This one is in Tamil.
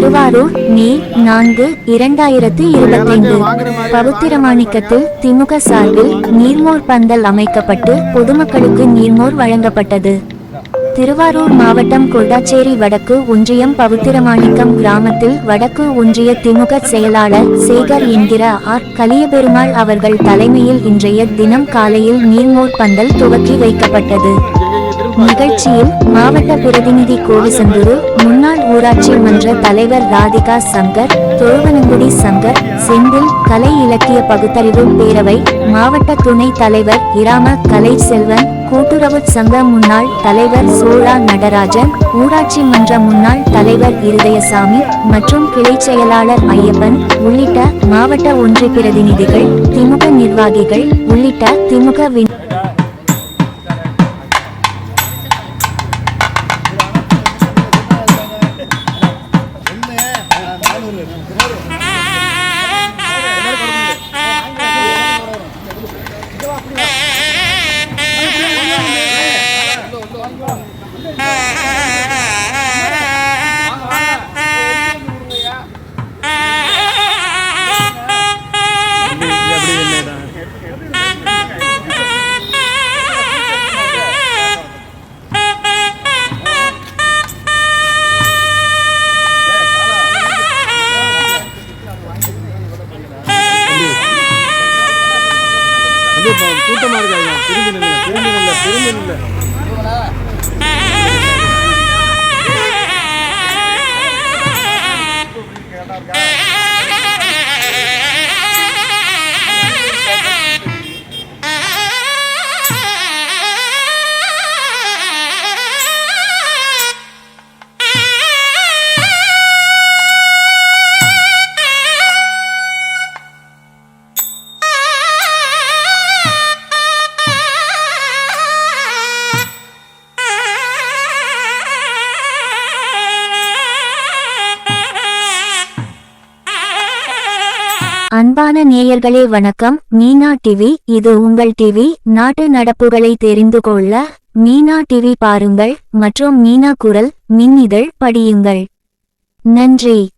திருவாரூர் மே நான்கு இரண்டாயிரத்து இருபத்தைந்து. பவித்திரமாணிக்கத்தில் திமுக சார்பில் நீர்மோர் பந்தல் அமைக்கப்பட்டு பொதுமக்களுக்கு நீர்மோர் வழங்கப்பட்டது. திருவாரூர் மாவட்டம் கொட்டாச்சேரி வடக்கு ஒன்றியம் பவித்திரமாணிக்கம் கிராமத்தில் வடக்கு ஒன்றிய திமுக செயலாளர் சேகர் என்கிற ஆர். கலியபெருமாள் அவர்கள் தலைமையில் இன்றைய தினம் காலையில் நீர்மோர் பந்தல் துவக்கி வைக்கப்பட்டது. நிகழ்ச்சியில் மாவட்ட பிரதிநிதி கோவிசந்தூரு முன்னாள் ஊராட்சி மன்ற தலைவர் ராதிகா சங்கர் தொழுவனங்குடி சங்கர் செந்தில் கலை இலக்கிய பகுத்தறிவு பேரவை மாவட்ட துணை தலைவர் இராம கலை செல்வன் கூட்டுறவு சங்க முன்னாள் தலைவர் சோழா நடராஜன் ஊராட்சி மன்ற முன்னாள் தலைவர் இருதயசாமி மற்றும் கிளை செயலாளர் ஐயப்பன் உள்ளிட்ட மாவட்ட ஒன்றிய பிரதிநிதிகள் திமுக நிர்வாகிகள் உள்ளிட்ட திமுக எப்படி வந்து இப்போ கூட்டமா இருக்காங்க திரும்பி நில்லுங்க திரும்பி நில்ல திரும்பி நில்ல. அன்பான நேயர்களே வணக்கம். மீனா டிவி இது உங்கள் டிவி. நாட்டு நடப்புகளை தெரிந்து கொள்ள மீனா டிவி பாருங்கள். மற்றும் மீனா குரல் மின்னிதழ் படியுங்கள். நன்றி.